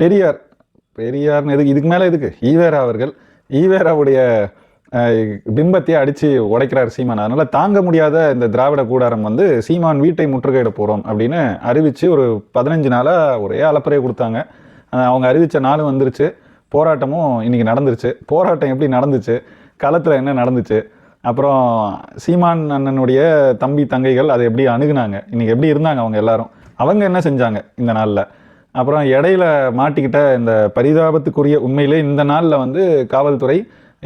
பெரியார் பெரியார்னு எதுக்கு? இதுக்கு மேலே எதுக்கு? ஈவேரா அவர்கள் ஈவேராவுடைய பிம்பத்தையே அடித்து உடைக்கிறார் சீமான். அதனால் தாங்க முடியாத இந்த திராவிட கூடாரம் வந்து சீமான் வீட்டை முற்றுகையிட போகிறோம் அப்படின்னு அறிவித்து ஒரு பதினஞ்சு நாளாக ஒரே அலப்பறையை கொடுத்தாங்க. அவங்க அறிவித்த நாளும் வந்துருச்சு. போராட்டமும் இன்றைக்கி நடந்துருச்சு. போராட்டம் எப்படி நடந்துச்சு? களத்தில் என்ன நடந்துச்சு? அப்புறம் சீமான் அண்ணனுடைய தம்பி தங்கைகள் அதை எப்படி அணுகுனாங்க? இன்றைக்கி எப்படி இருந்தாங்க அவங்க எல்லாரும்? அவங்க என்ன செஞ்சாங்க இந்த நாளில்? அப்புறம் இடையில மாட்டிக்கிட்ட இந்த பரிதாபத்துக்குரிய உண்மையிலே இந்த நாளில் வந்து காவல்துறை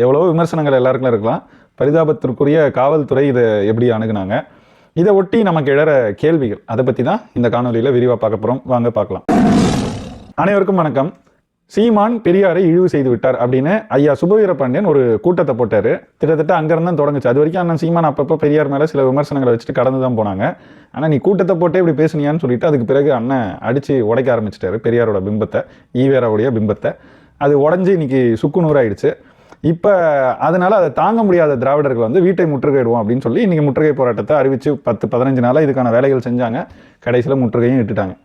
எவ்வளவோ விமர்சனங்கள் எல்லாருக்கும் இருக்கலாம். பரிதாபத்திற்குரிய காவல்துறை இதை எப்படி அணுகுனாங்க? இதை ஒட்டி நமக்கு எழற கேள்விகள். அதை பற்றி தான் இந்த காணொலியில் விரிவாக பார்க்க போகிறோம் வாங்க பார்க்கலாம். அனைவருக்கும் வணக்கம். சீமான் பெரியாரை இழிவு செய்து விட்டார் அப்படின்னு ஐயா சுபவீர பாண்டியன் ஒரு கூட்டத்தை போட்டார். கிட்டத்தட்ட அங்கேருந்து தான் தொடங்குச்சு. அது வரைக்கும் அண்ணன் சீமான் அப்பப்போ பெரியார் மேலே சில விமர்சனங்களை வச்சுட்டு கடந்து தான் போனாங்க. ஆனால் நீ கூட்டத்தை போட்டே இப்படி பேசுனியான்னு சொல்லிட்டு அதுக்கு பிறகு அண்ணன் அடித்து உடைக்க ஆரம்பிச்சிட்டாரு பெரியாரோட பிம்பத்தை ஈவேராவுடைய பிம்பத்தை. அது உடஞ்சி இன்னைக்கு சுக்குநூறாயிடுச்சு இப்போ அதனால் அதை தாங்க முடியாத திராவிடர்கள் வந்து வீட்டை முற்றுகையிடுவோம் அப்படின்னு சொல்லி இன்றைக்கி முற்றுகை போராட்டத்தை அறிவித்து பத்து பதினஞ்சு நாளாக இதுக்கான வேலைகள் செஞ்சாங்க. கடைசியில் முற்றுகையும் இட்டுட்டாங்க.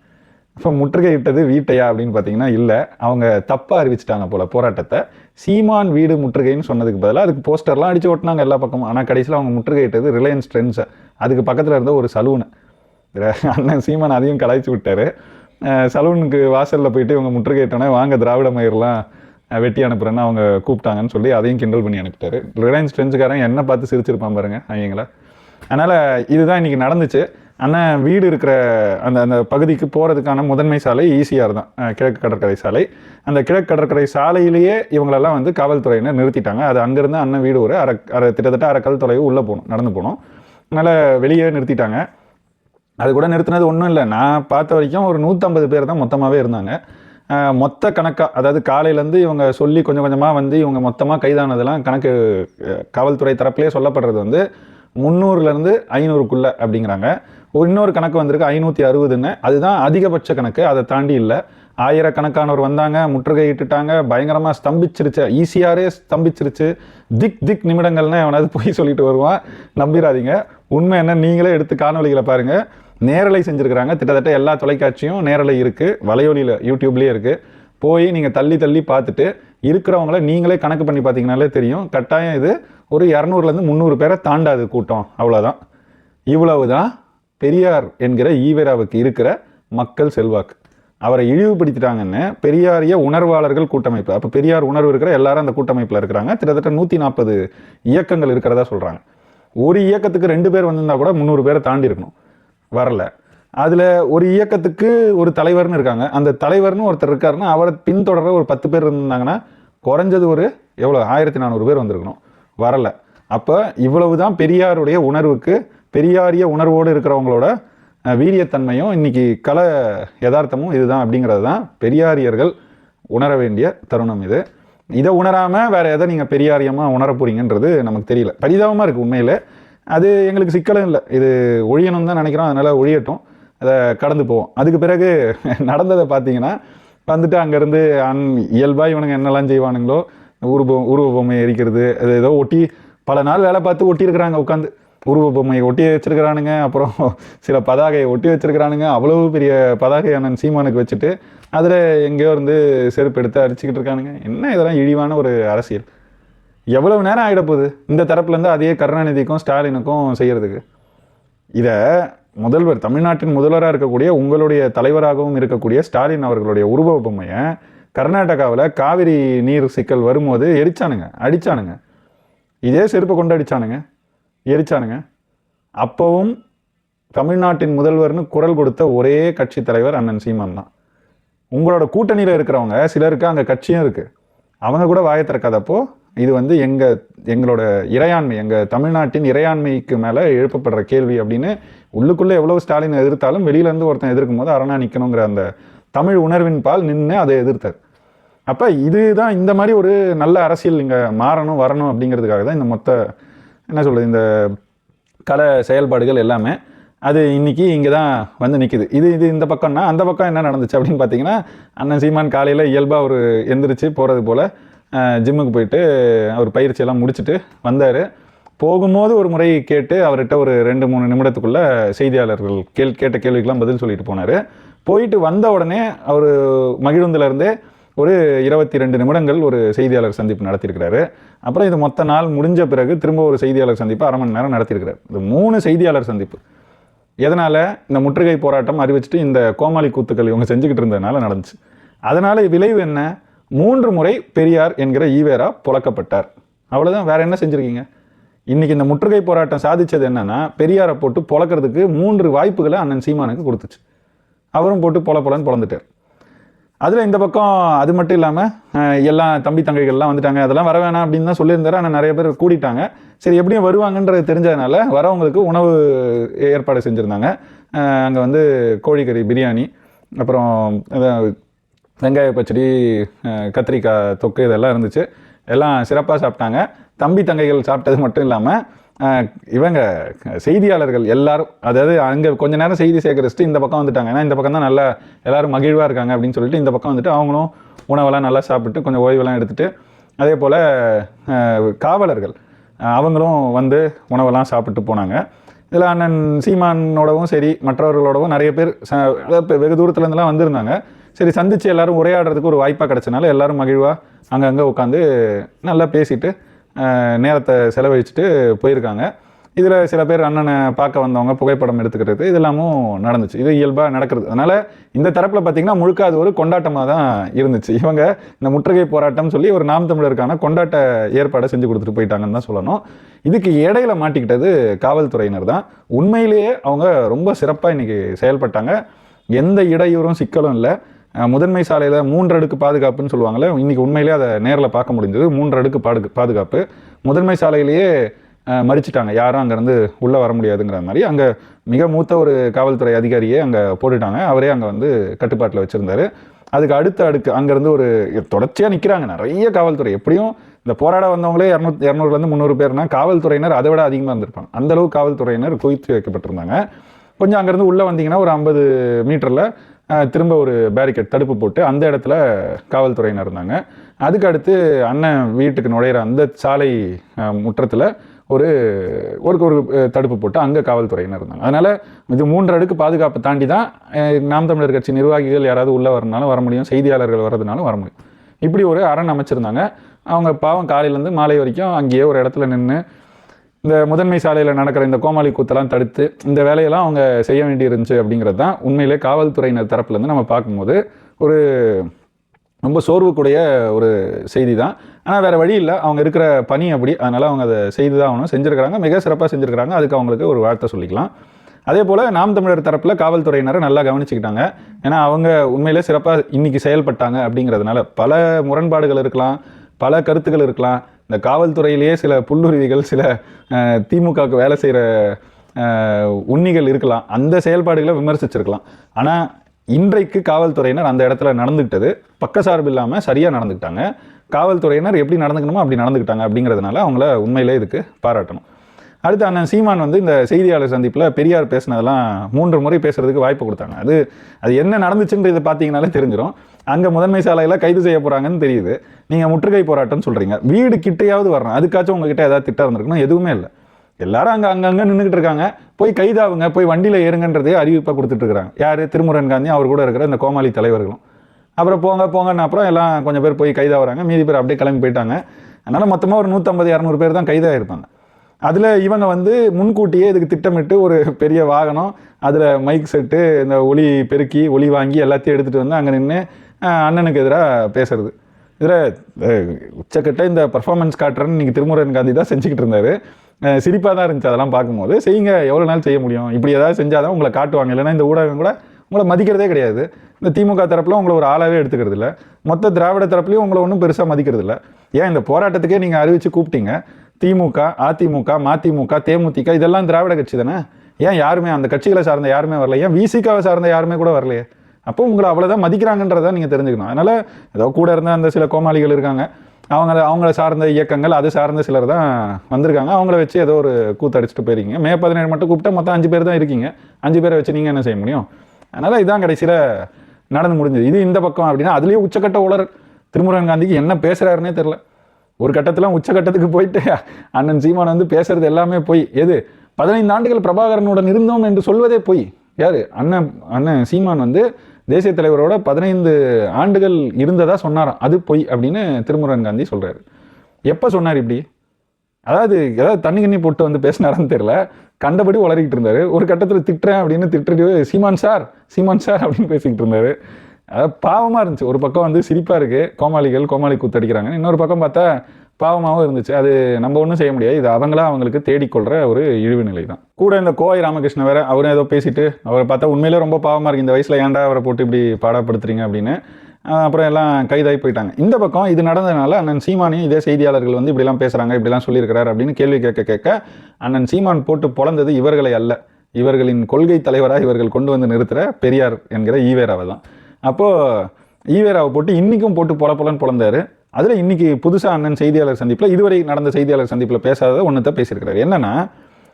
இப்போ முற்றுகை இட்டது வீட்டையா அப்படின்னு பார்த்தீங்கன்னா இல்லை. அவங்க தப்பாக அறிவிச்சிட்டாங்க போல போராட்டத்தை. சீமான் வீடு முற்றுகைன்னு சொன்னதுக்கு பதிலாக அதுக்கு போஸ்டர்லாம் அடித்து ஓட்டினாங்க எல்லா பக்கமும். ஆனால் கடைசியில் அவங்க முற்றுகை இட்டது ரிலையன்ஸ் ட்ரெண்ட்ஸை. அதுக்கு பக்கத்தில் இருந்த ஒரு சலூனை. அண்ணன் சீமான் அதையும் கலாய்ச்சி விட்டாரு. சலூனுக்கு வாசலில் போயிட்டு இவங்க முற்றுகையிட்டோன்னே வாங்க திராவிட மயிரெலாம் வெட்டி அனுப்புகிறேன்னு அவங்க கூப்பிட்டாங்கன்னு சொல்லி அதையும் கிண்டல் பண்ணி அனுப்பிட்டாரு. ரிலையன்ஸ் ட்ரெண்ட்ஸுக்காரன் என்ன பார்த்து சிரிச்சிருப்பான் பாருங்க அவங்கள அதனால் இதுதான் இன்றைக்கி நடந்துச்சு. அண்ணன் வீடு இருக்கிற அந்த அந்த பகுதிக்கு போகிறதுக்கான முதன்மை சாலை ஈஸியாக தான். கிழக்கு கடற்கரை சாலை. அந்த கிழக்கு கடற்கரை சாலையிலேயே இவங்களெல்லாம் வந்து காவல்துறையினர் நிறுத்திட்டாங்க. அது அங்கேருந்து அண்ணன் வீடு ஒரு அரை அரை கிட்டத்தட்ட அரைக்கல் தொலைவு உள்ளே போகணும் நடந்து போகணும். அதனால் வெளியே நிறுத்திட்டாங்க. அது கூட நிறுத்தினது ஒன்றும் இல்லை. நான் பார்த்த வரைக்கும் ஒரு நூற்றம்பது பேர் தான் மொத்தமாகவே இருந்தாங்க. மொத்த கணக்காக அதாவது காலையிலேருந்து இவங்க சொல்லி கொஞ்சம் கொஞ்சமாக வந்து இவங்க மொத்தமாக கைதானதெல்லாம் கணக்கு காவல்துறை தரப்புலேயே சொல்லப்படுறது வந்து முந்நூறுலேருந்து ஐநூறுக்குள்ளே அப்படிங்கிறாங்க. இன்னொரு கணக்கு வந்திருக்கு ஐநூற்றி அறுபதுன்னு. அதுதான் அதிகபட்ச கணக்கு அதை தாண்டி இல்லை. ஆயிரக்கணக்கானவர் வந்தாங்க முற்றுகையிட்டுட்டாங்க பயங்கரமாக ஸ்தம்பிச்சிருச்சு ஈஸியாரே ஸ்தம்பிச்சிருச்சு. திக் திக் நிமிடங்கள்னு எவனாவது போய் சொல்லிட்டு வருவான். நம்பிடாதீங்க உண்மை என்ன நீங்களே எடுத்து காணொலிகளை பாருங்கள் நேரலை செஞ்சுருக்கிறாங்க கிட்டத்தட்ட எல்லா தொலைக்காட்சியும் நேரலை இருக்குது வலையொலியில் யூடியூப்லேயே இருக்குது போய் நீங்கள் தள்ளி தள்ளி பார்த்துட்டு இருக்கிறவங்கள நீங்களே கணக்கு பண்ணி பார்த்தீங்கனாலே தெரியும். கட்டாயம் இது ஒரு இரநூறுலேருந்து முந்நூறு பேரை தாண்டாது கூட்டம். அவ்வளோதான் இவ்வளவு தான் பெரியார் என்கிற ஈவேராவுக்கு இருக்கிற மக்கள் செல்வாக்கு. அவரை இழிவுபடுத்திட்டாங்கன்னு பெரியாரிய உணர்வாளர்கள் கூட்டமைப்பு. அப்போ பெரியார் உணர்வு இருக்கிற எல்லாரும் அந்த கூட்டமைப்பில் இருக்கிறாங்க. கிட்டத்தட்ட நூற்றி நாற்பது இயக்கங்கள் இருக்கிறதா சொல்கிறாங்க ஒரு இயக்கத்துக்கு ரெண்டு பேர் வந்திருந்தா கூட முந்நூறு பேரை தாண்டி இருக்கணும். வரல. அதில் ஒரு இயக்கத்துக்கு ஒரு தலைவர்னு இருக்காங்க. அந்த தலைவர்னு ஒருத்தர் இருக்காருன்னா அவரை பின்தொடர ஒரு பத்து பேர் இருந்தாங்கன்னா குறைஞ்சது ஒரு எவ்வளோ ஆயிரத்தி நானூறு பேர் வந்திருக்கணும். வரலை. அப்போ இவ்வளவு தான் பெரியாருடைய உணர்வுக்கு பெரியாரிய உணர்வோடு இருக்கிறவங்களோட வீரியத்தன்மையும் இன்றைக்கி கல யதார்த்தமும் இதுதான் அப்படிங்கிறது தான். பெரியாரியர்கள் உணர வேண்டிய தருணம் இது. இதை உணராமல் வேறு எதை நீங்கள் பெரியாரியமாக உணர போகிறீங்கன்றது நமக்கு தெரியல. பரிதாபமாக இருக்குது உண்மையில். அது எங்களுக்கு சிக்கலும் இல்லை. இது ஒழியணும் தான் நினைக்கிறோம். அதனால் ஒழியட்டும். அதை கடந்து போவோம். அதுக்கு பிறகு நடந்ததை பார்த்தீங்கன்னா வந்துட்டு அங்கேருந்து அன் இயல்பாக இவனுங்க என்னெல்லாம் செய்வானுங்களோ உருவ உருவ பொம்மை எரிக்கிறது அது ஏதோ ஒட்டி பல நாள் வேலை பார்த்து ஒட்டியிருக்கிறாங்க உட்காந்து உருவ பொம்மையை ஒட்டி வச்சிருக்கிறானுங்க. அப்புறம் சில பதாகையை ஒட்டி வச்சிருக்கிறானுங்க. அவ்வளவு பெரிய பதாகை அண்ணன் சீமானுக்கு வச்சுட்டு அதில் எங்கேயோ இருந்து செருப்பு எடுத்து அடிச்சுக்கிட்டு இருக்கானுங்க. என்ன இதெல்லாம் இழிவான ஒரு அரசியல். எவ்வளவு நேரம் ஆகிடப்போகுது இந்த தரப்புலேருந்து அதே கருணாநிதிக்கும் ஸ்டாலினுக்கும் செய்கிறதுக்கு இதை முதல்வர் தமிழ்நாட்டின் முதல்வராக இருக்கக்கூடிய உங்களுடைய தலைவராகவும் இருக்கக்கூடிய ஸ்டாலின் அவர்களுடைய உருவ பொம்மையை கர்நாடகாவில் காவிரி நீர் சிக்கல் வரும்போது எரிச்சானுங்க அடித்தானுங்க இதே செருப்பை கொண்டு அடித்தானுங்க எரிச்சானுங்க. அப்போவும் தமிழ்நாட்டின் முதல்வர்னு குரல் கொடுத்த ஒரே கட்சி தலைவர் அண்ணன் சீமான் தான். உங்களோட கூட்டணியில் இருக்கிறவங்க சிலருக்கு அங்கே கட்சியும் இருக்குது அவங்க கூட வாய திறக்காதப்போ இது வந்து எங்கள் எங்களோட இறையாண்மை எங்கள் தமிழ்நாட்டின் இறையாண்மைக்கு மேலே எழுப்பப்படுற கேள்வி அப்படின்னு உள்ளுக்குள்ளே எவ்வளோ ஸ்டாலின் எதிர்த்தாலும் வெளியிலேருந்து ஒருத்தன் எதிர்க்கும் போது அரணா நிற்கணுங்கிற அந்த தமிழ் உணர்வின் பால் நின்று அதை எதிர்த்தார். அப்போ இதுதான் இந்த மாதிரி ஒரு நல்ல அரசியல் இங்கே மாறணும் வரணும் அப்படிங்கிறதுக்காக தான் இந்த மொத்த என்ன சொல்கிறது இந்த கல செயல்பாடுகள் எல்லாமே அது இன்னைக்கு இங்கே தான் வந்து நிற்கிது இது இது இந்த பக்கம்னா அந்த பக்கம் என்ன நடந்துச்சு அப்படின்னு பார்த்தீங்கன்னா அண்ணன் சீமான் காலையில் இயல்பாக ஒரு எந்திரிச்சு போகிறது போல் ஜிம்முக்கு போயிட்டு அவர் பயிற்சியெல்லாம் முடிச்சுட்டு வந்தார். போகும்போது ஒரு முறை கேட்டு அவர்கிட்ட ஒரு ரெண்டு மூணு நிமிடத்துக்குள்ளே செய்தியாளர்கள் கேள் கேட்ட கேள்விக்கெல்லாம் பதில் சொல்லிட்டு போனார். போயிட்டு வந்த உடனே அவர் மகிழுந்துல இருந்தே ஒரு இருபத்தி ரெண்டு நிமிடங்கள் ஒரு செய்தியாளர் சந்திப்பு நடத்தியிருக்கிறாரு. அப்புறம் இது மொத்த நாள் முடிஞ்ச பிறகு திரும்ப ஒரு செய்தியாளர் சந்திப்பு அரை மணி நேரம் நடத்தியிருக்கிறார். இந்த மூணு செய்தியாளர் சந்திப்பு. எதனால்? இந்த முற்றுகை போராட்டம் அறிவிச்சுட்டு இந்த கோமாளி கூத்துக்கள் இவங்க செஞ்சுக்கிட்டு இருந்ததுனால நடந்துச்சு. அதனால் விளைவு என்ன? மூன்று முறை பெரியார் என்கிற ஈவேரா புழக்கப்பட்டார். அவ்வளோதான் வேற என்ன செஞ்சுருக்கீங்க? இன்னைக்கு இந்த முற்றுகை போராட்டம் சாதித்தது என்னன்னா பெரியாரை போட்டு பொழக்கிறதுக்கு மூன்று வாய்ப்புகளை அண்ணன் சீமானுக்கு கொடுத்துச்சு. அவரும் போட்டு பொல பொலன்னு பொழந்துட்டார் அதில் இந்த பக்கம் அது மட்டும் இல்லாமல் எல்லாம் தம்பி தங்கைகள்லாம் வந்துட்டாங்க. அதெல்லாம் வர வேணாம் அப்படின்னு தான் சொல்லியிருந்தாரு. ஆனால் நிறைய பேர் கூட்டிட்டாங்க சரி எப்படியும் வருவாங்கன்றது தெரிஞ்சதுனால வரவங்களுக்கு உணவு ஏற்பாடு செஞ்சுருந்தாங்க. அங்கே வந்து கோழிக்கறி பிரியாணி அப்புறம் வெங்காய பச்சடி கத்திரிக்காய் தொக்கு இதெல்லாம் இருந்துச்சு. எல்லாம் சிறப்பாக சாப்பிட்டாங்க. தம்பி தங்கைகள் சாப்பிட்டது மட்டும் இல்லாமல் இவங்க செய்தியாளர்கள் எல்லாரும் அதாவது அங்கே கொஞ்ச நேரம் செய்தி சேகரிச்சுட்டு இந்த பக்கம் வந்துட்டாங்க. ஏன்னா இந்த பக்கம் தான் நல்லா எல்லாரும் மகிழ்வாக இருக்காங்க அப்படின்னு சொல்லிட்டு இந்த பக்கம் வந்துட்டு அவங்களும் உணவெல்லாம் நல்லா சாப்பிட்டு கொஞ்சம் ஓய்வெல்லாம் எடுத்துட்டு அதே போல் காவலர்கள் அவங்களும் வந்து உணவெல்லாம் சாப்பிட்டு போனாங்க. இதில் அண்ணன் சீமானோடவும் சரி மற்றவர்களோடவும் நிறைய பேர் ச- வெகு தூரத்துலேருந்துலாம் வந்திருந்தாங்க. சரி சந்தித்து எல்லாரும் உரையாடுறதுக்கு ஒரு வாய்ப்பாக கிடைச்சனால எல்லாரும் மகிழ்வாக அங்கங்கே உட்காந்து நல்லா பேசிட்டு நேரத்தை செலவழிச்சிட்டு போயிருக்காங்க. இதில் சில பேர் அண்ணனை பார்க்க வந்தவங்க புகைப்படம் எடுத்துக்கிறது இதெல்லாமும் நடந்துச்சு. இது இயல்பாக நடக்கிறது. அதனால் இந்த தரப்பில் பார்த்தீங்கன்னா முழுக்க அது ஒரு கொண்டாட்டமாக தான் இருந்துச்சு. இவங்க இந்த முற்றுகை போராட்டம் சொல்லி ஒரு நாம் தமிழருக்கான கொண்டாட்ட ஏற்பாடை செஞ்சு கொடுத்துட்டு போயிட்டாங்கன்னு தான் சொல்லணும். இதுக்கு இடையில மாட்டிக்கிட்டது காவல்துறையினர் தான். உண்மையிலேயே அவங்க ரொம்ப சிறப்பாக இன்றைக்கி செயல்பட்டாங்க. எந்த இடையூறும் சிக்கலும் இல்லை. முதன்மை சாலையில் மூன்று அடுக்கு பாதுகாப்புன்னு சொல்லுவாங்கல்ல இன்றைக்கி உண்மையிலேயே அதை நேரில் பார்க்க முடிஞ்சது. மூன்று அடுக்கு பாடு பாதுகாப்பு. முதன்மை சாலையிலேயே மறிச்சிட்டாங்க. யாரும் அங்கேருந்து உள்ளே வர முடியாதுங்கிற மாதிரி. அங்கே மிக மூத்த ஒரு காவல்துறை அதிகாரியே அங்கே போட்டுட்டாங்க. அவரே அங்கே வந்து கட்டுப்பாட்டில் வச்சுருந்தாரு. அதுக்கு அடுத்த அடுக்கு அங்கேருந்து ஒரு தொடர்ச்சியாக நிற்கிறாங்க நிறைய காவல்துறை. எப்படியும் இந்த போராட வந்தவங்களே இரநூத்தி இரநூறுலேருந்து முந்நூறு பேர்னா காவல்துறையினர் அதை விட அதிகமாக இருந்திருப்பாங்க. அந்தளவு காவல்துறையினர் குவித்து வைக்கப்பட்டிருந்தாங்க. கொஞ்சம் அங்கேருந்து உள்ளே வந்தீங்கன்னா ஒரு ஐம்பது மீட்டரில் திரும்ப ஒரு பேரிகேட் தடுப்பு போட்டு அந்த இடத்துல காவல்துறையினர் இருந்தாங்க. அதுக்கு அடுத்து அண்ணன் வீட்டுக்கு நுழையிற அந்த சாலை முற்றத்தில் ஒரு ஒரு ஒரு தடுப்பு போட்டு அங்கே காவல்துறையினர் இருந்தாங்க. அதனால் இது மூன்று அடுக்கு பாதுகாப்பை தாண்டி தான் நாம் தமிழர் கட்சி நிர்வாகிகள் யாராவது உள்ளே வரனாலும் வர முடியும் செய்தியாளர்கள் வர்றதுனாலும் வர முடியும். இப்படி ஒரு அரண் அமைச்சிருந்தாங்க. அவங்க பாவம் காலையிலேருந்து மாலை வரைக்கும் அங்கேயே ஒரு இடத்துல நின்று இந்த முதன்மை சாலையில் நடக்கிற இந்த கோமாளி கூத்தெல்லாம் தடுத்து இந்த வேலையெல்லாம் அவங்க செய்ய வேண்டி இருந்துச்சு அப்படிங்கிறது தான் உண்மையிலே காவல்துறையினர் தரப்புலேருந்து நம்ம பார்க்கும்போது ஒரு ரொம்ப சோர்வுக்குடைய ஒரு செய்தி தான். ஆனால் வேறு வழி இல்லை. அவங்க இருக்கிற பணி அப்படி. அதனால் அவங்க அதை செய்து தான் ஆகணும். செஞ்சுருக்கிறாங்க. மிக சிறப்பாக செஞ்சுருக்கிறாங்க. அதுக்கு அவங்களுக்கு ஒரு வாழ்த்தை சொல்லிக்கலாம். அதே போல் நாம் தமிழர் தரப்பில் காவல்துறையினரை நல்லா கவனிச்சுக்கிட்டாங்க. ஏன்னா அவங்க உண்மையிலே சிறப்பாக இன்றைக்கி செயல்பட்டாங்க அப்படிங்கிறதுனால பல முரண்பாடுகள் இருக்கலாம். பல கருத்துக்கள் இருக்கலாம். இந்த காவல்துறையிலேயே சில புல்லுருவிகள் சில திமுகவுக்கு வேலை செய்கிற உண்ணிகள் இருக்கலாம். அந்த செயல்பாடுகளை விமர்சிச்சிருக்கலாம். ஆனால் இன்றைக்கு காவல்துறையினர் அந்த இடத்துல நடந்துக்கிட்டது பக்கசார்பு இல்லாமல் சரியாக நடந்துக்கிட்டாங்க காவல்துறையினர் எப்படி நடந்துக்கணுமோ அப்படி நடந்துக்கிட்டாங்க அப்படிங்கிறதுனால அவங்கள உண்மையிலே இதுக்கு பாராட்டணும். அடுத்து அண்ணன் சீமான் வந்து இந்த செய்தியாளர் சந்திப்பில் பெரியார் பேசினதெல்லாம் மூன்று முறை பேசுறதுக்கு வாய்ப்பு கொடுத்தாங்க. அது அது என்ன நடந்துச்சுன்றதை பார்த்தீங்கனாலே தெரிஞ்சிடும் அங்கே முதன்மை சாலையில் கைது செய்ய போகிறாங்கன்னு தெரியுது. நீங்கள் முற்றுகை போராட்டம்னு சொல்கிறீங்க வீடு கிட்டையாவது வரணும். அதுக்காச்சும் உங்ககிட்ட ஏதாவது திட்டம் இருந்திருக்கணும் எதுவுமே இல்லை. எல்லாரும் அங்கே அங்கங்கே நின்றுக்கிட்டு இருக்காங்க. போய் கைதாவுங்க போய் வண்டியில் ஏறுங்கன்றதே அறிவிப்பாக கொடுத்துட்ருக்குறாங்க யார்? திருமுருகன் காந்தி அவர் கூட இருக்கிற இந்த கோமாளி தலைவர்களும். அப்புறம் போங்க போங்கன்னு அப்புறம் எல்லாம் கொஞ்சம் பேர் போய் கைதாகிறாங்க மீதி பேர் அப்படியே கிளம்பி போயிட்டாங்க. அதனால் மொத்தமாக ஒரு நூற்றம்பது இரநூறு பேர் தான் கைதாக இருப்பாங்க அதில் இவங்க வந்து முன்கூட்டியே இதுக்கு திட்டமிட்டு ஒரு பெரிய வாகனம் அதில் மைக் செட்டு இந்த ஒளி பெருக்கி ஒளி வாங்கி எல்லாத்தையும் எடுத்துகிட்டு வந்து அங்கே நின்று அண்ணனுக்கு எதிராக பேசுறது. இதில் உச்சக்கட்ட இந்த பர்ஃபார்மன்ஸ் காட்டுறேன்னு இன்றைக்கி திருமுருகன் காந்தி தான் செஞ்சுக்கிட்டு இருந்தாரு. சிரிப்பாக தான் இருந்துச்சு அதெல்லாம் பார்க்கும்போது. செய்யுங்க எவ்வளோ நாள் செய்ய முடியும்? இப்படி ஏதாவது செஞ்சால் தான் உங்களை காட்டுவாங்க. இல்லைன்னா இந்த ஊடகம் கூட உங்களை மதிக்கிறதே கிடையாது. இந்த திமுக தரப்பில் உங்களை ஒரு ஆளாகவே எடுத்துக்கிறது இல்லை. மொத்த திராவிட தரப்புலையும் உங்களை ஒன்றும் பெருசாக மதிக்கிறது இல்லை. ஏன் இந்த போராட்டத்துக்கே நீங்கள் அறிவிச்சு கூப்பிட்டீங்க? திமுக அதிமுக மதிமுக தேமுதிக இதெல்லாம் திராவிட கட்சி தானே? ஏன் யாருமே அந்த கட்சிகளை சார்ந்த யாருமே வரல? ஏன் விசிகாவை சார்ந்த யாருமே கூட வரலையே? அப்போ உங்களை அவ்வளோதான் மதிக்கிறாங்கன்றதை நீங்கள் தெரிஞ்சுக்கணும். அதனால் ஏதோ கூட இருந்த அந்த சில கோமாளிகள் இருக்காங்க. அவங்க அவங்கள சார்ந்த இயக்கங்கள் அது சார்ந்த சிலர் தான் வந்திருக்காங்க. அவங்கள வச்சு ஏதோ ஒரு கூத்தடிச்சிட்டு போயிருக்கீங்க. மே பதினேழு மட்டும் கூப்பிட்டா மொத்தம் அஞ்சு பேர் தான் இருக்கீங்க. அஞ்சு பேரை வச்சு நீங்கள் என்ன செய்ய முடியும்? அதனால் இதுதான் கடைசியில் நடந்து முடிஞ்சது. இது இந்த பக்கம் அப்படின்னா அதுலேயே உச்சக்கட்ட உலர் திருமுருகன் காந்திக்கு என்ன பேசுகிறாருன்னே தெரில ஒரு கட்டத்தில் உச்சகட்டத்துக்கு போயிட்டு அண்ணன் சீமான் வந்து பேசுறது எல்லாமே போய். எது? பதினைந்து ஆண்டுகள் பிரபாகரனுடன் இருந்தோம் என்று சொல்வதே போய். யார்? அண்ணன் அண்ணன் சீமான் வந்து தேசிய தலைவரோட பதினைந்து ஆண்டுகள் இருந்ததாக சொன்னாராம் அது பொய் அப்படின்னு திருமுருகன் காந்தி சொல்கிறாரு எப்போ சொன்னார் இப்படி? அதாவது ஏதாவது தண்ணி கண்ணி போட்டு வந்து பேசினாரான்னு தெரில கண்டபடி உளறிக்கிட்டு இருந்தார். ஒரு கட்டத்தில் திட்டுறேன் அப்படின்னு திட்டுறது சீமான் சார் சீமான் சார் அப்படின்னு பேசிக்கிட்டு இருந்தார். அதாவது பாவமாக இருந்துச்சு. ஒரு பக்கம் வந்து சிரிப்பாக இருக்குது கோமாளிகள் கோமாளி கூத்தடிக்கிறாங்க இன்னொரு பக்கம் பார்த்தா பாவமாகவும் இருந்துச்சு. அது நம்ம ஒன்றும் செய்ய முடியாது. இது அவங்களா அவங்களுக்கு தேடிக்கொள்கிற ஒரு இழிவு நிலை தான் கூட இந்த கோவை ராமகிருஷ்ணன் வேற அவரும் ஏதோ பேசிட்டு அவரை பார்த்தா உண்மையிலே ரொம்ப பாவமாக இருக்குது இந்த வயசில் ஏன்டா அவரை போட்டு இப்படி பாடப்படுத்துறீங்க அப்படின்னு. அப்புறம் எல்லாம் கைதாகி போயிட்டாங்க. இந்த பக்கம் இது நடந்ததுனால அண்ணன் சீமானையும் இதே செய்தியாளர்கள் வந்து இப்படிலாம் பேசுகிறாங்க இப்படிலாம் சொல்லியிருக்கிறார் அப்படின்னு கேள்வி கேட்க கேட்க அண்ணன் சீமான் போட்டு பொழந்தது இவர்களை அல்ல. இவர்களின் கொள்கை தலைவராக இவர்கள் கொண்டு வந்து நிறுத்துகிற பெரியார் என்கிற ஈவேராவை தான். அப்போது ஈவேராவை போட்டு இன்றைக்கும் போட்டு பொல பொலன்னு பிறந்தார் அதில் இன்றைக்கி புதுசாக அண்ணன் செய்தியாளர் சந்திப்பில் இதுவரை நடந்த செய்தியாளர் சந்திப்பில் பேசாததை ஒன்றத்தை பேசியிருக்கிறார். என்னன்னா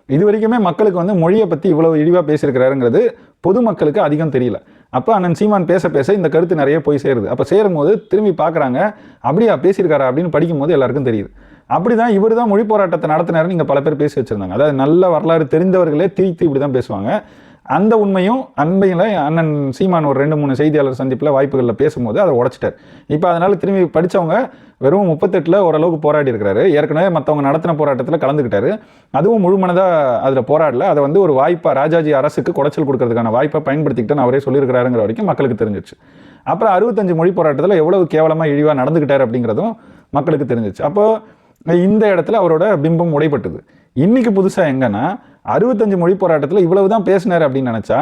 இது வரைக்குமே மக்களுக்கு வந்து மொழியை பற்றி இவ்வளோ இழிவாக பேசியிருக்கிறாருங்கிறது பொதுமக்களுக்கு அதிகம் தெரியல. அப்போ அண்ணன் சீமான் பேச பேச இந்த கருத்து நிறைய போய் சேருது. அப்போ சேரும்போது திரும்பி பார்க்குறாங்க அப்படியா பேசியிருக்காரா? அப்படின்னு படிக்கும்போது எல்லாருக்கும் தெரியுது. அப்படி தான் இவர் தான் மொழி போராட்டத்தை நடத்தினாருன்னு இங்கே பல பேர் பேசி வச்சுருந்தாங்க. அதாவது நல்ல வரலாறு தெரிந்தவர்களே திரித்து இப்படி தான் பேசுவாங்க. அந்த உண்மையும் அன்பையில் அண்ணன் சீமான் ஒரு ரெண்டு மூணு செய்தியாளர் சந்திப்பில் வாய்ப்புகளில் பேசும்போது அதை உடைச்சிட்டார். இப்போ அதனால் திரும்பி படித்தவங்க வெறும் முப்பத்தெட்டில் ஓரளவுக்கு போராடி இருக்கிறாரு. ஏற்கனவே மற்றவங்க நடத்தின போராட்டத்தில் கலந்துக்கிட்டாரு அதுவும் முழுமனதாக அதில் போராடல. அதை வந்து ஒரு வாய்ப்பாக ராஜாஜி அரசுக்கு குடைச்சல் கொடுக்கறதுக்கான வாய்ப்பை பயன்படுத்திக்கிட்டேன்னு அவரே சொல்லியிருக்கிறாருங்கிற வரைக்கும் மக்களுக்கு தெரிஞ்சிச்சு அப்புறம் அறுபத்தஞ்சு மொழி போராட்டத்தில் எவ்வளவு கேவலமாக இழிவாக நடந்துக்கிட்டார் அப்படிங்கிறதும் மக்களுக்கு தெரிஞ்சிச்சு அப்போது இந்த இடத்துல அவரோட பிம்பம் உடைப்பட்டது இன்றைக்கி புதுசாக எங்கன்னா அறுபத்தஞ்சு மொழி போராட்டத்தில் இவ்வளவு தான் பேசினார் அப்படின்னு நினச்சா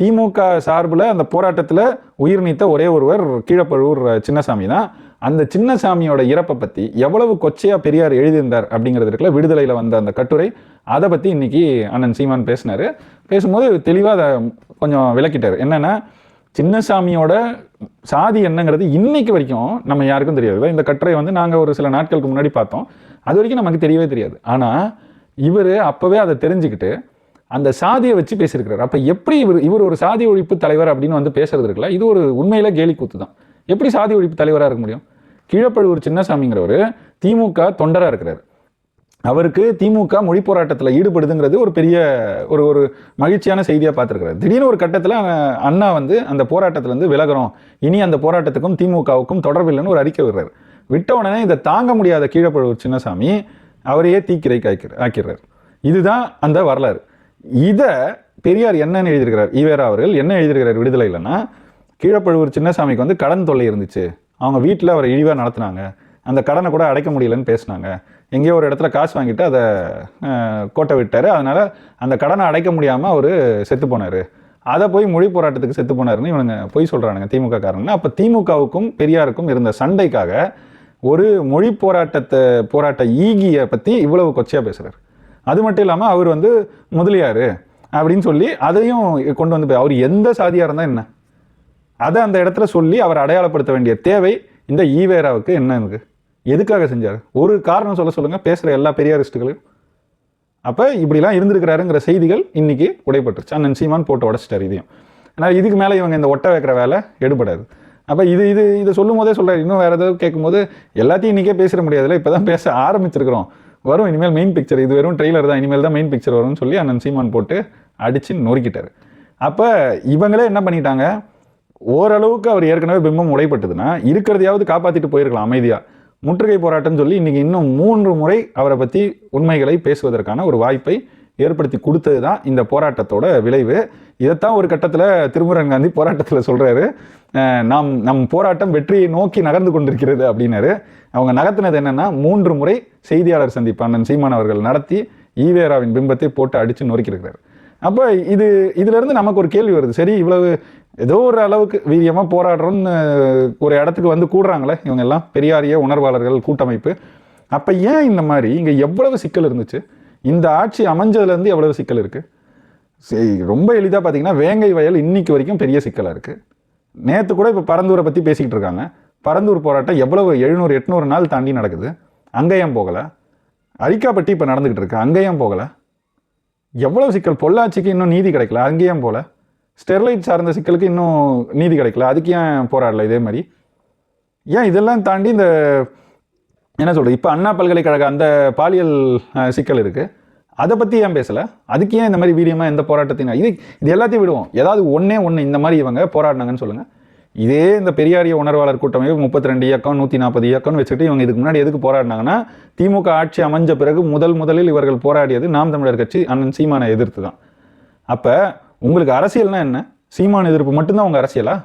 திமுக சார்பில் அந்த போராட்டத்தில் உயிர் நீத்த ஒரே ஒருவர் கீழப்பழுவூர் சின்னசாமி தான். அந்த சின்னசாமியோட இறப்பை பற்றி எவ்வளவு கொச்சையாக பெரியார் எழுதியிருந்தார் அப்படிங்கிறது இருக்குல்ல விடுதலையில் வந்த அந்த கட்டுரை அதை பற்றி இன்னைக்கு அண்ணன் சீமான் பேசினார். பேசும்போது தெளிவாக அதை கொஞ்சம் விளக்கிட்டார். என்னென்னா சின்னசாமியோட சாதி என்னங்கிறது இன்னைக்கு வரைக்கும் நம்ம யாருக்கும் தெரியாது. இந்த கட்டுரை வந்து நாங்கள் ஒரு சில நாட்களுக்கு முன்னாடி பார்த்தோம். அது வரைக்கும் நமக்கு தெரியவே தெரியாது. ஆனால் இவர் அப்போவே அதை தெரிஞ்சுக்கிட்டு அந்த சாதியை வச்சு பேசியிருக்கிறார். அப்போ எப்படி இவர் இவர் ஒரு சாதி ஒழிப்பு தலைவர் அப்படின்னு வந்து பேசுறது இருக்குல்ல இது ஒரு உண்மையில கேலி கூத்து தான். எப்படி சாதி ஒழிப்பு தலைவராக இருக்க முடியும்? கீழப்பழுவூர் சின்னசாமிங்கிறவர் திமுக தொண்டராக இருக்கிறார். அவருக்கு திமுக மொழி போராட்டத்தில் ஈடுபடுதுங்கிறது ஒரு பெரிய ஒரு ஒரு மகிழ்ச்சியான செய்தியாக பார்த்துருக்காரு திடீர்னு ஒரு கட்டத்தில் அண்ணா வந்து அந்த போராட்டத்திலேருந்து விலகிறோம். இனி அந்த போராட்டத்துக்கும் திமுகவுக்கும் தொடர்பில்லைன்னு ஒரு அறிக்கை விடுறாரு. விட்ட உடனே இதை தாங்க முடியாத கீழப்பழுவூர் சின்னசாமி அவரையே தீக்கிரை காய்க்கிற ஆக்கிறார் இதுதான் அந்த வரலாறு. இதை பெரியார் என்னன்னு எழுதியிருக்கிறார். ஈவேரா அவர்கள் என்ன எழுதியிருக்கிறார் விடுதலை இல்லைன்னா கீழப்பழுவூர் சின்னசாமிக்கு வந்து கடன் தொல்லை இருந்துச்சு. அவங்க வீட்டில் அவரை இழிவாக நடத்துனாங்க. அந்த கடனை கூட அடைக்க முடியலன்னு பேசினாங்க. எங்கேயோ ஒரு இடத்துல காசு வாங்கிட்டு அதை கோட்டை விட்டார். அதனால் அந்த கடனை அடைக்க முடியாமல் அவர் செத்து போனார். அதை போய் மொழி போராட்டத்துக்கு செத்து போனாருன்னு இவனுங்க பொய் சொல்கிறானுங்க திமுக காரங்க அப்போ திமுகவுக்கும் பெரியாருக்கும் இருந்த சண்டைக்காக ஒரு மொழி போராட்டத்தை போராட்ட ஈகியை பற்றி இவ்வளவு கொச்சையாக பேசுகிறார் அது மட்டும் இல்லாமல் அவர் வந்து முதலியார் அப்படின்னு சொல்லி அதையும் கொண்டு வந்து அவர் எந்த சாதியாக இருந்தால் என்ன? அதை அந்த இடத்துல சொல்லி அவர் அடையாளப்படுத்த வேண்டிய தேவை இந்த ஈவேராவுக்கு என்ன இருக்குது எதுக்காக செஞ்சார்? ஒரு காரணம் சொல்ல சொல்லுங்கள் பேசுகிற எல்லா பெரியாரிஸ்ட்டுகளையும் அப்போ இப்படிலாம் இருந்திருக்கிறாருங்கிற செய்திகள் இன்றைக்கி உடைப்பட்டுருச்சு அண்ணன் சீமான் போட்டு உடச்சிட்டார் இதையும். ஆனால் இதுக்கு மேலே இவங்க இந்த ஒட்ட வைக்கிற வேலை எடுபடாது. அப்போ இது இது இதை சொல்லும் போதே சொல்கிறார் இன்னும் வேறு ஏதாவது கேட்கும்போது எல்லாத்தையும் இன்றைக்கே பேசிட முடியாதுல்ல? இப்போ தான் பேச ஆரம்பிச்சிருக்கிறோம். வரும் இனிமேல் மெயின் பிக்சர் இது வெறும் ட்ரெய்லர் தான். இனிமேல் தான் மெயின் பிக்சர் வரும்னு சொல்லி அண்ணன் சீமான் போட்டு அடித்து நொறுக்கிட்டார். அப்போ இவங்களே என்ன பண்ணிட்டாங்க? ஓரளவுக்கு அவர் ஏற்கனவே பிம்பம் உடைப்பட்டதுன்னா இருக்கிறதையாவது காப்பாற்றிட்டு போயிருக்கலாம் அமைதியாக முற்றுகை போராட்டம்னு சொல்லி இன்றைக்கி இன்னும் மூன்று முறை அவரை பற்றி உண்மைகளை பேசுவதற்கான ஒரு வாய்ப்பை ஏற்படுத்தி கொடுத்தது தான் இந்த போராட்டத்தோட விளைவு. இதைத்தான் ஒரு கட்டத்தில் திருமுருகன் காந்தி போராட்டத்தில் சொல்கிறாரு நாம் நம் போராட்டம் வெற்றியை நோக்கி நகர்ந்து கொண்டிருக்கிறது அப்படின்னாரு. அவங்க நகர்த்தினது என்னென்னா மூன்று முறை செய்தியாளர் சந்திப்பு அண்ணன் சீமான் அவர்கள் நடத்தி ஈவேராவின் பிம்பத்தை போட்டு அடித்து நொறுக்கியிருக்கிறார். அப்போ இது இதிலிருந்து நமக்கு ஒரு கேள்வி வருது. சரி இவ்வளவு ஏதோ ஒரு அளவுக்கு வீரியமாக போராடுறோம்னு ஒரு இடத்துக்கு வந்து கூடுறாங்களே இவங்க எல்லாம் பெரியாரிய உணர்வாளர்கள் கூட்டமைப்பு. அப்போ ஏன் இந்த மாதிரி? இங்கே எவ்வளவு சிக்கல் இருந்துச்சு? இந்த ஆட்சி அமைஞ்சதுலேருந்து எவ்வளவு சிக்கல் இருக்குது சரி ரொம்ப எளிதாக பார்த்தீங்கன்னா வேங்கை வயல் இன்னைக்கு வரைக்கும் பெரிய சிக்கலாக இருக்குது நேற்று கூட இப்போ பரந்தூரை பற்றி பேசிக்கிட்டு இருக்காங்க. பரந்தூர் போராட்டம் எவ்வளவு எழுநூறு எட்நூறு நாள் தாண்டி நடக்குது. அங்கேயும் போகலை? அரிக்காப்பட்டி இப்போ நடந்துக்கிட்டு இருக்கு. அங்கேயும் போகலை? எவ்வளோ சிக்கல்? பொள்ளாச்சிக்கு இன்னும் நீதி கிடைக்கல. அங்கேயும் போகல ஸ்டெர்லைட் சார்ந்த சிக்கலுக்கு இன்னும் நீதி கிடைக்கல. அதுக்கு ஏன் போராடல இதே மாதிரி? ஏன் இதெல்லாம் தாண்டி இந்த என்ன சொல்கிறது இப்போ அண்ணா பல்கலைக்கழக அந்த பாலியல் சிக்கல் இருக்குது அதை பற்றி ஏன் பேசலை? அதுக்கு ஏன் இந்த மாதிரி வீரியமாக எந்த போராட்டத்தையும் இது இது எல்லாத்தையும் விடுவோம். ஏதாவது ஒன்றே ஒன்று இந்த மாதிரி இவங்க போராடினாங்கன்னு சொல்லுங்கள் இதே இந்த பெரியாரிய உணர்வாளர் கூட்டமைப்பு முப்பத்தி ரெண்டு இயக்கம் நூற்றி நாற்பது இயக்கம்னு வச்சுட்டு இவங்க இதுக்கு முன்னாடி எதுக்கு போராடினாங்கன்னா திமுக ஆட்சி அமைஞ்ச பிறகு முதல் முதலில் இவர்கள் போராடியது நாம் தமிழர் கட்சி அண்ணன் சீமானை எதிர்த்து தான். அப்போ உங்களுக்கு அரசியல்னா என்ன? சீமான எதிர்ப்பு மட்டும்தான் உங்கள் அரசியலா?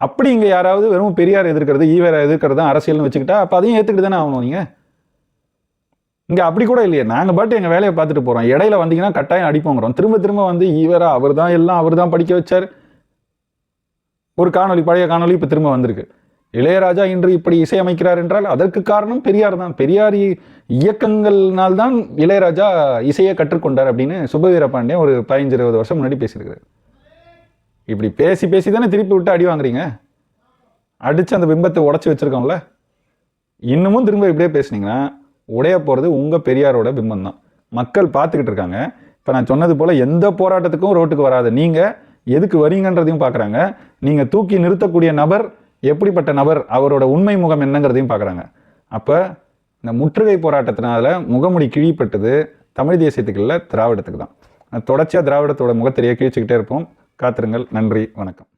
அப்படி இங்கே யாராவது வெறும் பெரியார் எதிர்க்கிறது ஈவேரா எதிர்க்கிறது தான் அரசியல்னு வச்சுக்கிட்டா அப்போ அதையும் ஏற்றுக்கிட்டு தானே ஆகணும் நீங்கள் இங்கே அப்படி கூட இல்லையே. நாங்கள் பாட்டு எங்கள் வேலையை பார்த்துட்டு போகிறோம் இடையில வந்தீங்கன்னா கட்டாயம் அடிப்போங்கிறோம். திரும்ப திரும்ப வந்து ஈவேரா அவர் தான் எல்லாம் அவர் தான் படிக்க வச்சார். ஒரு காணொளி பழைய காணொளி இப்போ திரும்ப வந்திருக்கு. இளையராஜா இன்று இப்படி இசையமைக்கிறார் என்றால் அதற்கு காரணம் பெரியார் தான். பெரியார் இயக்கங்கள்னால்தான் இளையராஜா இசையை கற்றுக்கொண்டார் அப்படின்னு சுபவீர பாண்டியன் ஒரு பதினஞ்சு இருபது வருஷம் முன்னாடி பேசியிருக்கிறார். இப்படி பேசி பேசி தானே திருப்பி விட்டு அடி வாங்குறீங்க? அடித்து அந்த பிம்பத்தை உடச்சி வச்சிருக்கோம்ல. இன்னமும் திரும்ப இப்படியே பேசுனீங்கன்னா உடைய போகிறது உங்கள் பெரியாரோட பிம்பம் தான். மக்கள் பார்த்துக்கிட்டு இருக்காங்க. இப்போ நான் சொன்னது போல் எந்த போராட்டத்துக்கும் ரோட்டுக்கு வராது. நீங்கள் எதுக்கு வரீங்கன்றதையும் பார்க்குறாங்க. நீங்கள் தூக்கி நிறுத்தக்கூடிய நபர் எப்படிப்பட்ட நபர் அவரோட உண்மை முகம் என்னங்கிறதையும் பார்க்குறாங்க. அப்போ இந்த முற்றுகை போராட்டத்தினால முகமுடி கிழிப்பட்டது தமிழ் தேசியத்துக்கு இல்லை திராவிடத்துக்கு தான். தொடர்ச்சியாக திராவிடத்தோட முகத்திரையை கிழிச்சிக்கிட்டே இருப்போம். காத்திருங்கள். நன்றி. வணக்கம்.